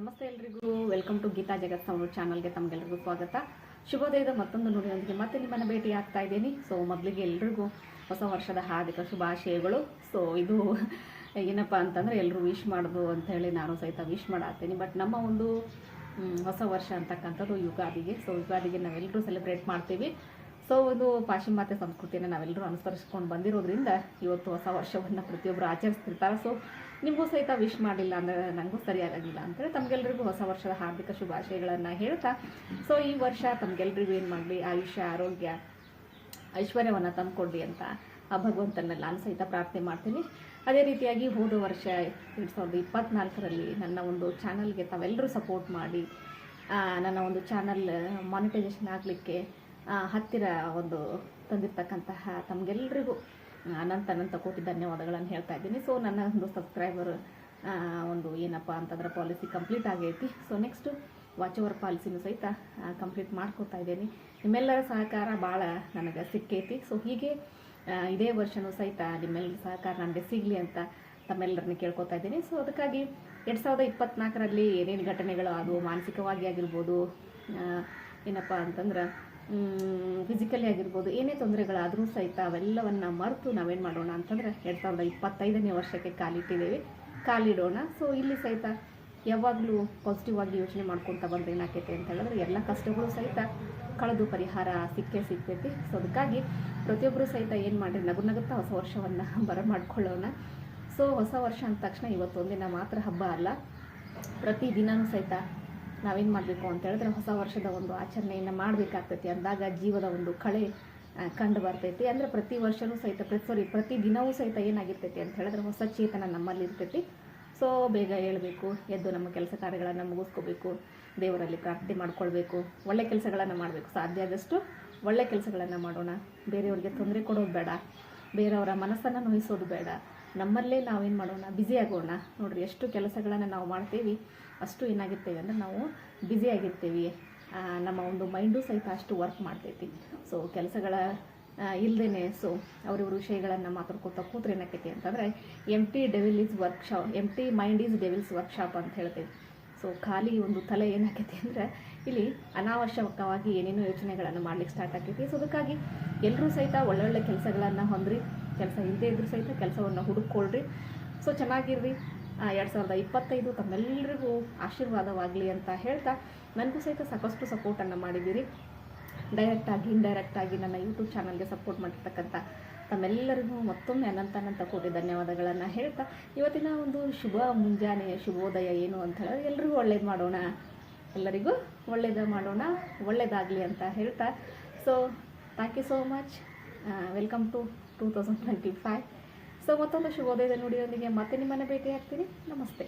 ನಮಸ್ತೆ ಎಲ್ರಿಗೂ. Welcome to Geeta Jagat sound ಚಾನಲ್ಗೆ ತಮಗೆಲ್ರಿಗೂ ಸ್ವಾಗತ. ಶುಭೋದಯದ ಮತ್ತೊಂದು ನುಡಿಯೊಂದಿಗೆ ಮತ್ತೆ ನಿಮ್ಮನ್ನು ಭೇಟಿ ಆಗ್ತಾ ಇದ್ದೀನಿ. ಸೊ ಮೊದಲಿಗೆ ಎಲ್ರಿಗೂ ಹೊಸ ವರ್ಷದ ಹಾರ್ದಿಕ ಶುಭಾಶಯಗಳು. ಸೊ ಇದು ಏನಪ್ಪ ಅಂತಂದರೆ ಎಲ್ಲರೂ ವಿಶ್ ಮಾಡೋದು ಅಂತ ಹೇಳಿ ನಾನು ಸಹಿತ ವಿಶ್ ಮಾಡಾತೀನಿ ಬಟ್ ನಮ್ಮ ಒಂದು ಹೊಸ ವರ್ಷ ಅಂತಕ್ಕಂಥದ್ದು ಯುಗಾದಿಗೆ. ಸೊ ಯುಗಾದಿಗೆ ನಾವೆಲ್ಲರೂ ಸೆಲೆಬ್ರೇಟ್ ಮಾಡ್ತೀವಿ. ಸೊ ಒಂದು ಪಾಶ್ಚಿಮಾತ್ಯ ಸಂಸ್ಕೃತಿಯನ್ನು ನಾವೆಲ್ಲರೂ ಅನುಸರಿಸ್ಕೊಂಡು ಬಂದಿರೋದ್ರಿಂದ ಇವತ್ತು ಹೊಸ ವರ್ಷವನ್ನು ಪ್ರತಿಯೊಬ್ಬರು ಆಚರಿಸ್ತಿರ್ತಾರೆ. ಸೊ ನಿಮಗೂ ಸಹಿತ ವಿಶ್ ಮಾಡಿಲ್ಲ ಅಂದರೆ ನನಗೂ ಸರಿಯಾಗಿಲ್ಲ ಅಂತೇಳಿ ತಮಗೆಲ್ಲರಿಗೂ ಹೊಸ ವರ್ಷದ ಹಾರ್ದಿಕ ಶುಭಾಶಯಗಳನ್ನು ಹೇಳ್ತಾ ಸೊ ಈ ವರ್ಷ ತಮಗೆಲ್ಲರಿಗೂ ಏನು ಮಾಡಲಿ? ಆಯುಷ್ಯ, ಆರೋಗ್ಯ, ಐಶ್ವರ್ಯವನ್ನು ತಂದುಕೊಡ್ಲಿ ಅಂತ ಆ ಭಗವಂತನ ನಾನು ಸಹಿತ ಪ್ರಾರ್ಥನೆ ಮಾಡ್ತೀನಿ. ಅದೇ ರೀತಿಯಾಗಿ ಹೋದ ವರ್ಷ ಎರಡು ಸಾವಿರದ ಇಪ್ಪತ್ತ್ನಾಲ್ಕರಲ್ಲಿ ನನ್ನ ಒಂದು ಚಾನಲ್ಗೆ ತಾವೆಲ್ಲರೂ ಸಪೋರ್ಟ್ ಮಾಡಿ ನನ್ನ ಒಂದು ಚಾನಲ್ ಮಾನಿಟೈಸೇಷನ್ ಆಗಲಿಕ್ಕೆ ಹತ್ತಿರ ಒಂದು ತಂದಿರ್ತಕ್ಕಂತಹ ತಮಗೆಲ್ಲರಿಗೂ ಅನಂತ ಅನಂತ ಕೋಟಿ ಧನ್ಯವಾದಗಳನ್ನು ಹೇಳ್ತಾ ಇದ್ದೀನಿ. ಸೊ ನನ್ನ ಒಂದು ಸಬ್ಸ್ಕ್ರೈಬರ್ ಒಂದು ಏನಪ್ಪ ಅಂತಂದ್ರೆ ಪಾಲಿಸಿ ಕಂಪ್ಲೀಟ್ ಆಗೈತಿ. ಸೊ ನೆಕ್ಸ್ಟು ವಾಚ್ ಓವರ್ ಪಾಲಿಸಿನೂ ಸಹಿತ ಕಂಪ್ಲೀಟ್ ಮಾಡ್ಕೊತಾ ಇದ್ದೀನಿ. ನಿಮ್ಮೆಲ್ಲರ ಸಹಕಾರ ಭಾಳ ನನಗೆ ಸಿಕ್ಕೈತಿ. ಸೊ ಹೀಗೆ ಇದೇ ವರ್ಷವೂ ಸಹಿತ ನಿಮ್ಮೆಲ್ಲರ ಸಹಕಾರ ನನಗೆ ಸಿಗಲಿ ಅಂತ ತಮ್ಮೆಲ್ಲರನ್ನ ಕೇಳ್ಕೊತಾ ಇದ್ದೀನಿ. ಸೊ ಅದಕ್ಕಾಗಿ ಎರಡು ಸಾವಿರದ ಇಪ್ಪತ್ನಾಲ್ಕರಲ್ಲಿ ಏನೇನು ಘಟನೆಗಳು ಅದು ಮಾನಸಿಕವಾಗಿ ಆಗಿರ್ಬೋದು ಏನಪ್ಪ ಅಂತಂದ್ರೆ ಫಿಸಿಕಲಿ ಆಗಿರ್ಬೋದು, ಏನೇ ತೊಂದರೆಗಳಾದರೂ ಸಹಿತ ಅವೆಲ್ಲವನ್ನು ಮರೆತು ನಾವೇನು ಮಾಡೋಣ ಅಂತಂದ್ರೆ ಎರಡು ಸಾವಿರದ ಇಪ್ಪತ್ತೈದನೇ ವರ್ಷಕ್ಕೆ ಕಾಲಿಟ್ಟಿದ್ದೇವೆ. ಕಾಲಿಡೋಣ. ಸೊ ಇಲ್ಲಿ ಸಹಿತ ಯಾವಾಗಲೂ ಪಾಸಿಟಿವ್ ಆಗಿ ಯೋಚನೆ ಮಾಡ್ಕೊತ ಬಂದ್ರೆ ಏನಾಕೈತೆ ಅಂತ ಹೇಳಿದ್ರೆ, ಎಲ್ಲ ಕಷ್ಟಗಳು ಸಹಿತ ಕಳೆದು ಪರಿಹಾರ ಸಿಕ್ಕೇ ಸಿಗ್ತೈತಿ. ಸೊ ಅದಕ್ಕಾಗಿ ಪ್ರತಿಯೊಬ್ಬರು ಸಹಿತ ಏನು ಮಾಡಿರಿ, ನಗು ನಗುತ್ತಾ ಹೊಸ ವರ್ಷವನ್ನು ಬರ ಮಾಡ್ಕೊಳ್ಳೋಣ. ಸೊ ಹೊಸ ವರ್ಷ ಅಂದ ತಕ್ಷಣ ಇವತ್ತೊಂದಿನ ಮಾತ್ರ ಹಬ್ಬ ಅಲ್ಲ. ಪ್ರತಿ ದಿನವೂ ಸಹಿತ ನಾವೇನು ಮಾಡಬೇಕು ಅಂತ ಹೇಳಿದ್ರೆ ಹೊಸ ವರ್ಷದ ಒಂದು ಆಚರಣೆಯನ್ನು ಮಾಡಬೇಕಾಗ್ತೈತಿ. ಅಂದಾಗ ಜೀವದ ಒಂದು ಕಳೆ ಕಂಡು ಬರ್ತೈತಿ. ಅಂದರೆ ಪ್ರತಿ ವರ್ಷವೂ ಸಹಿತ, ಪ್ರತಿ ಸಾರಿ ಪ್ರತಿ ದಿನವೂ ಸಹಿತ ಏನಾಗಿರ್ತೈತಿ ಅಂತ ಹೇಳಿದ್ರೆ ಹೊಸ ಚೇತನ ನಮ್ಮಲ್ಲಿ ಇರ್ತೈತಿ. ಸೊ ಬೇಗ ಹೇಳಬೇಕು, ಎದ್ದು ನಮ್ಮ ಕೆಲಸ ಕಾರ್ಯಗಳನ್ನು ಮುಗಿಸ್ಕೋಬೇಕು, ದೇವರಲ್ಲಿ ಪ್ರಾರ್ಥನೆ ಮಾಡ್ಕೊಳ್ಬೇಕು, ಒಳ್ಳೆ ಕೆಲಸಗಳನ್ನು ಮಾಡಬೇಕು. ಸಾಧ್ಯ ಆದಷ್ಟು ಒಳ್ಳೆ ಕೆಲಸಗಳನ್ನು ಮಾಡೋಣ. ಬೇರೆಯವ್ರಿಗೆ ತೊಂದರೆ ಕೊಡೋದು ಬೇಡ. ಬೇರೆಯವರ ಮನಸ್ಸನ್ನು ನೋಯಿಸೋದು ಬೇಡ. ನಮ್ಮಲ್ಲೇ ನಾವೇನು ಮಾಡೋಣ? ಬ್ಯುಸಿ ಆಗೋಣ. ನೋಡ್ರಿ, ಎಷ್ಟು ಕೆಲಸಗಳನ್ನು ನಾವು ಮಾಡ್ತೀವಿ, ಅಷ್ಟು ಏನಾಗಿರ್ತೇವೆ ಅಂದರೆ ನಾವು ಬ್ಯುಸಿ ಆಗಿರ್ತೀವಿ. ನಮ್ಮ ಒಂದು ಮೈಂಡು ಸಹಿತ ಅಷ್ಟು ವರ್ಕ್ ಮಾಡ್ತೈತಿ. ಸೊ ಕೆಲಸಗಳ ಇಲ್ಲದೇ ಸೊ ಅವ್ರಿವ್ರ ವಿಷಯಗಳನ್ನು ಮಾತಾಡ್ಕೊತಾ ಕೂತ್ರೆ ಏನಾಕೈತಿ ಅಂತಂದರೆ empty devil is workshop empty mind is devil's workshop ಅಂತ ಹೇಳ್ತೇವೆ. ಸೊ ಖಾಲಿ ಒಂದು ತಲೆ ಏನಾಕೈತಿ ಅಂದರೆ, ಇಲ್ಲಿ ಅನಾವಶ್ಯಕವಾಗಿ ಏನೇನೋ ಯೋಚನೆಗಳನ್ನು ಮಾಡ್ಲಿಕ್ಕೆ ಸ್ಟಾರ್ಟ್ ಆಕೈತಿ ಸೊ ಅದಕ್ಕಾಗಿ ಎಲ್ಲರೂ ಸಹಿತ ಒಳ್ಳೊಳ್ಳೆ ಕೆಲಸಗಳನ್ನು ಹೊಂದ್ರಿ. ಕೆಲಸ ಇಲ್ಲದೇ ಇದ್ರೂ ಸಹಿತ ಕೆಲಸವನ್ನು ಹುಡುಕೊಳ್ರಿ ಸೊ ಚೆನ್ನಾಗಿರ್ರಿ. ಎರಡು ಸಾವಿರದ ಇಪ್ಪತ್ತೈದು ತಮ್ಮೆಲ್ಲರಿಗೂ ಆಶೀರ್ವಾದವಾಗಲಿ ಅಂತ ಹೇಳ್ತಾ ನನಗೂ ಸಹಿತ ಸಾಕಷ್ಟು ಸಪೋರ್ಟನ್ನು ಮಾಡಿದ್ದೀರಿ. ಡೈರೆಕ್ಟಾಗಿ ಇಂಡೈರೆಕ್ಟಾಗಿ ನನ್ನ ಯೂಟ್ಯೂಬ್ ಚಾನಲ್ಗೆ ಸಪೋರ್ಟ್ ಮಾಡಿರ್ತಕ್ಕಂಥ ತಮ್ಮೆಲ್ಲರಿಗೂ ಮತ್ತೊಮ್ಮೆ ಅನಂತ ಅನಂತ ಕೋಟಿ ಧನ್ಯವಾದಗಳನ್ನು ಹೇಳ್ತಾ ಇವತ್ತಿನ ಒಂದು ಶುಭ ಮುಂಜಾನೆ, ಶುಭೋದಯ ಏನು ಅಂತ ಹೇಳಿದ್ರೆ ಎಲ್ರಿಗೂ ಒಳ್ಳೇದು ಮಾಡೋಣ. ಎಲ್ಲರಿಗೂ ಒಳ್ಳೇದು ಮಾಡೋಣ, ಒಳ್ಳೇದಾಗಲಿ ಅಂತ ಹೇಳ್ತಾ. So thank you so much welcome to two thousand twenty five so ಮತ್ತೊಂದು ಶುಭೋದಯದ ನುಡಿಯೊಂದಿಗೆ ಮತ್ತೆ ನಿಮ್ಮನ್ನು ಭೇಟಿ ಆಗ್ತೀನಿ ನಮಸ್ತೆ.